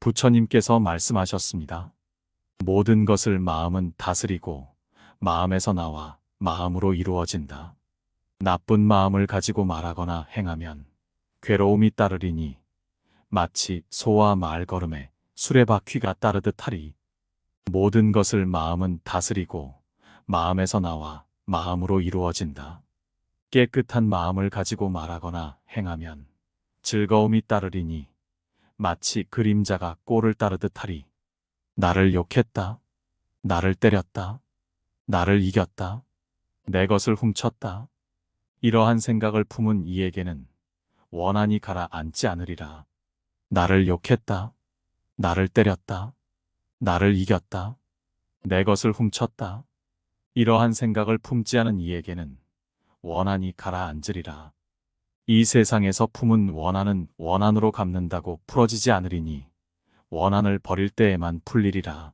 부처님께서 말씀하셨습니다. 모든 것을 마음은 다스리고 마음에서 나와 마음으로 이루어진다. 나쁜 마음을 가지고 말하거나 행하면 괴로움이 따르리니 마치 소와 말걸음에 수레바퀴가 따르듯 하리. 모든 것을 마음은 다스리고 마음에서 나와 마음으로 이루어진다. 깨끗한 마음을 가지고 말하거나 행하면 즐거움이 따르리니 마치 그림자가 꼴을 따르듯 하리. 나를 욕했다. 나를 때렸다. 나를 이겼다. 내 것을 훔쳤다. 이러한 생각을 품은 이에게는 원한이 가라앉지 않으리라. 나를 욕했다. 나를 때렸다. 나를 이겼다. 내 것을 훔쳤다. 이러한 생각을 품지 않은 이에게는 원한이 가라앉으리라. 이 세상에서 품은 원한은 원한으로 갚는다고 풀어지지 않으리니 원한을 버릴 때에만 풀리리라.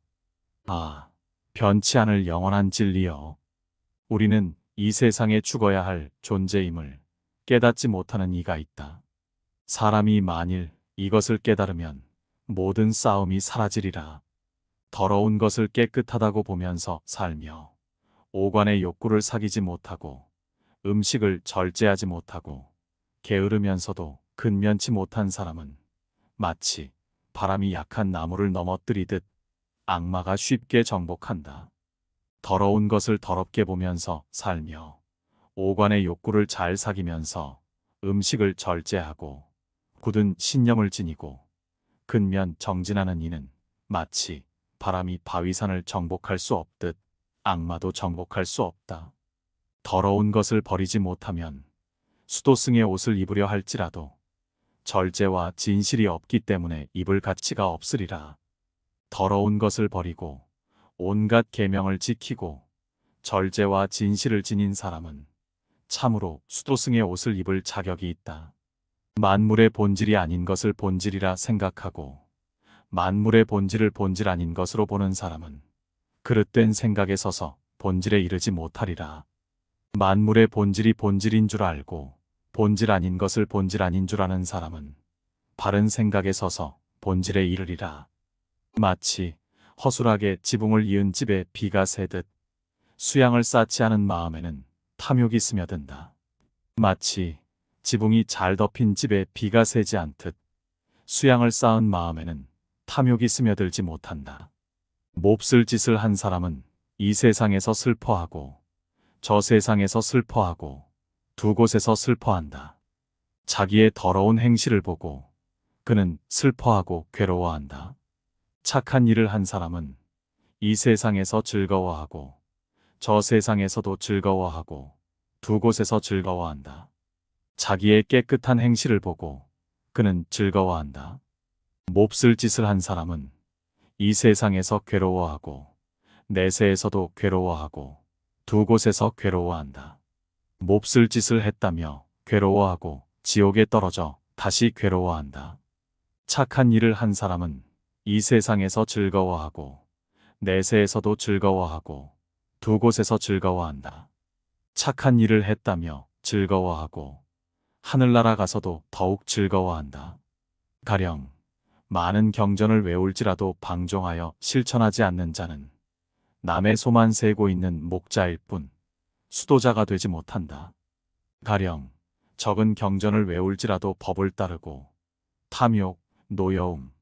아, 변치 않을 영원한 진리여. 우리는 이 세상에 죽어야 할 존재임을 깨닫지 못하는 이가 있다. 사람이 만일 이것을 깨달으면 모든 싸움이 사라지리라. 더러운 것을 깨끗하다고 보면서 살며 오관의 욕구를 사귀지 못하고 음식을 절제하지 못하고 게으르면서도 근면치 못한 사람은 마치 바람이 약한 나무를 넘어뜨리듯 악마가 쉽게 정복한다. 더러운 것을 더럽게 보면서 살며 오관의 욕구를 잘 사귀면서 음식을 절제하고 굳은 신념을 지니고 근면 정진하는 이는 마치 바람이 바위산을 정복할 수 없듯 악마도 정복할 수 없다. 더러운 것을 버리지 못하면 수도승의 옷을 입으려 할지라도 절제와 진실이 없기 때문에 입을 가치가 없으리라. 더러운 것을 버리고 온갖 계명을 지키고 절제와 진실을 지닌 사람은 참으로 수도승의 옷을 입을 자격이 있다. 만물의 본질이 아닌 것을 본질이라 생각하고 만물의 본질을 본질 아닌 것으로 보는 사람은 그릇된 생각에 서서 본질에 이르지 못하리라. 만물의 본질이 본질인 줄 알고 본질 아닌 것을 본질 아닌 줄 아는 사람은 바른 생각에 서서 본질에 이르리라. 마치 허술하게 지붕을 이은 집에 비가 새듯 수양을 쌓지 않은 마음에는 탐욕이 스며든다. 마치 지붕이 잘 덮인 집에 비가 새지 않듯 수양을 쌓은 마음에는 탐욕이 스며들지 못한다. 몹쓸 짓을 한 사람은 이 세상에서 슬퍼하고 저 세상에서 슬퍼하고 두 곳에서 슬퍼한다. 자기의 더러운 행실을 보고 그는 슬퍼하고 괴로워한다. 착한 일을 한 사람은 이 세상에서 즐거워하고 저 세상에서도 즐거워하고 두 곳에서 즐거워한다. 자기의 깨끗한 행실을 보고 그는 즐거워한다. 몹쓸 짓을 한 사람은 이 세상에서 괴로워하고 내세에서도 괴로워하고 두 곳에서 괴로워한다. 몹쓸 짓을 했다며 괴로워하고 지옥에 떨어져 다시 괴로워한다. 착한 일을 한 사람은 이 세상에서 즐거워하고 내세에서도 즐거워하고 두 곳에서 즐거워한다. 착한 일을 했다며 즐거워하고 하늘나라 가서도 더욱 즐거워한다. 가령 많은 경전을 외울지라도 방종하여 실천하지 않는 자는 남의 소만 세고 있는 목자일 뿐 수도자가 되지 못한다. 가령 적은 경전을 외울지라도 법을 따르고 탐욕, 노여움,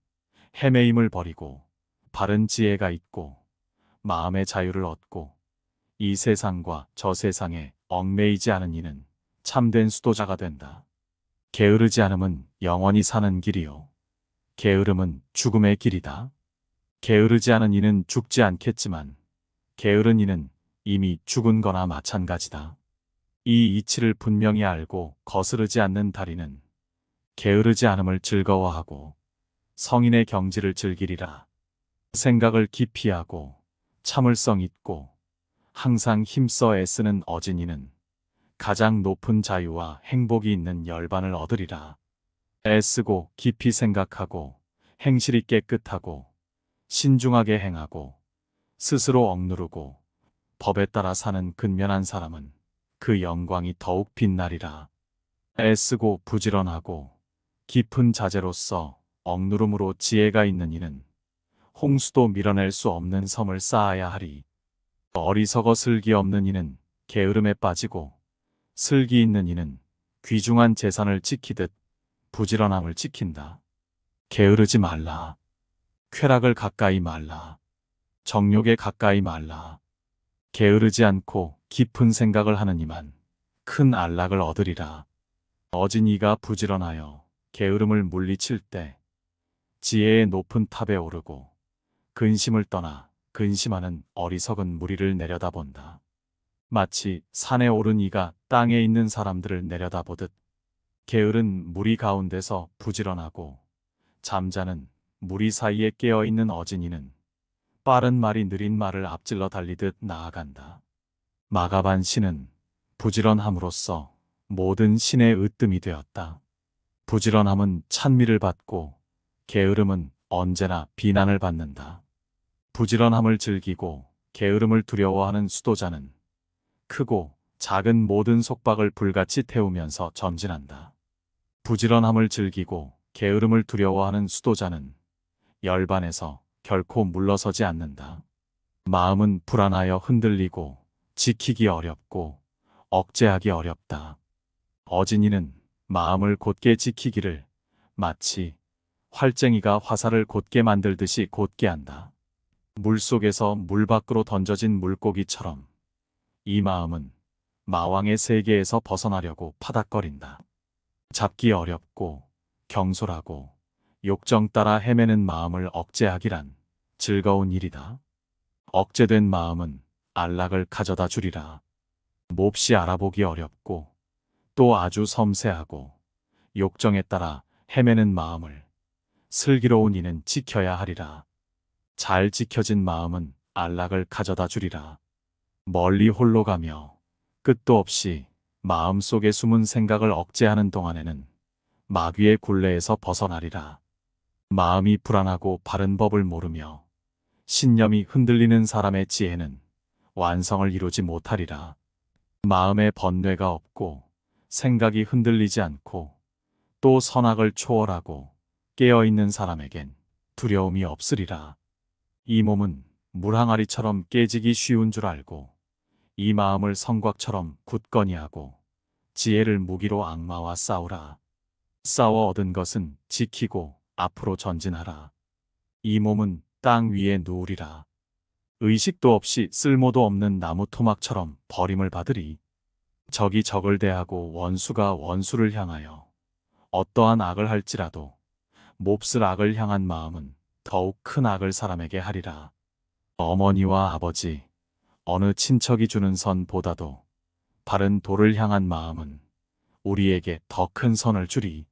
헤매임을 버리고 바른 지혜가 있고 마음의 자유를 얻고 이 세상과 저 세상에 얽매이지 않은 이는 참된 수도자가 된다. 게으르지 않음은 영원히 사는 길이요. 게으름은 죽음의 길이다. 게으르지 않은 이는 죽지 않겠지만 게으른 이는 이미 죽은 거나 마찬가지다. 이 이치를 분명히 알고 거스르지 않는 다리는 게으르지 않음을 즐거워하고 성인의 경지를 즐기리라. 생각을 깊이 하고 참을성 있고 항상 힘써 애쓰는 어진이는 가장 높은 자유와 행복이 있는 열반을 얻으리라. 애쓰고 깊이 생각하고 행실이 깨끗하고 신중하게 행하고 스스로 억누르고 법에 따라 사는 근면한 사람은 그 영광이 더욱 빛나리라. 애쓰고 부지런하고 깊은 자제로서 억누름으로 지혜가 있는 이는 홍수도 밀어낼 수 없는 섬을 쌓아야 하리. 어리석어 슬기 없는 이는 게으름에 빠지고 슬기 있는 이는 귀중한 재산을 지키듯 부지런함을 지킨다. 게으르지 말라. 쾌락을 가까이 말라. 정욕에 가까이 말라. 게으르지 않고 깊은 생각을 하는 이만 큰 안락을 얻으리라. 어진 이가 부지런하여 게으름을 물리칠 때 지혜의 높은 탑에 오르고 근심을 떠나 근심하는 어리석은 무리를 내려다본다. 마치 산에 오른 이가 땅에 있는 사람들을 내려다보듯 게으른 무리 가운데서 부지런하고 잠자는 무리 사이에 깨어 있는 어진이는 빠른 말이 느린 말을 앞질러 달리듯 나아간다. 마가반 신은 부지런함으로써 모든 신의 으뜸이 되었다. 부지런함은 찬미를 받고 게으름은 언제나 비난을 받는다. 부지런함을 즐기고 게으름을 두려워하는 수도자는 크고 작은 모든 속박을 불같이 태우면서 전진한다. 부지런함을 즐기고 게으름을 두려워하는 수도자는 열반에서 결코 물러서지 않는다. 마음은 불안하여 흔들리고 지키기 어렵고 억제하기 어렵다. 어진이는 마음을 곧게 지키기를 마치 활쟁이가 화살을 곧게 만들듯이 곧게 한다. 물 속에서 물 밖으로 던져진 물고기처럼 이 마음은 마왕의 세계에서 벗어나려고 파닥거린다. 잡기 어렵고 경솔하고 욕정 따라 헤매는 마음을 억제하기란 즐거운 일이다. 억제된 마음은 안락을 가져다 주리라. 몹시 알아보기 어렵고 또 아주 섬세하고 욕정에 따라 헤매는 마음을 슬기로운 이는 지켜야 하리라. 잘 지켜진 마음은 안락을 가져다 주리라. 멀리 홀로 가며 끝도 없이 마음 속에 숨은 생각을 억제하는 동안에는 마귀의 굴레에서 벗어나리라. 마음이 불안하고 바른 법을 모르며 신념이 흔들리는 사람의 지혜는 완성을 이루지 못하리라. 마음에 번뇌가 없고 생각이 흔들리지 않고 또 선악을 초월하고 깨어있는 사람에겐 두려움이 없으리라. 이 몸은 물항아리처럼 깨지기 쉬운 줄 알고 이 마음을 성곽처럼 굳건히 하고 지혜를 무기로 악마와 싸우라. 싸워 얻은 것은 지키고 앞으로 전진하라. 이 몸은 땅 위에 누우리라. 의식도 없이 쓸모도 없는 나무 토막처럼 버림을 받으리. 적이 적을 대하고 원수가 원수를 향하여 어떠한 악을 할지라도 몹쓸 악을 향한 마음은 더욱 큰 악을 사람에게 하리라. 어머니와 아버지, 어느 친척이 주는 선보다도 바른 도를 향한 마음은 우리에게 더 큰 선을 주리.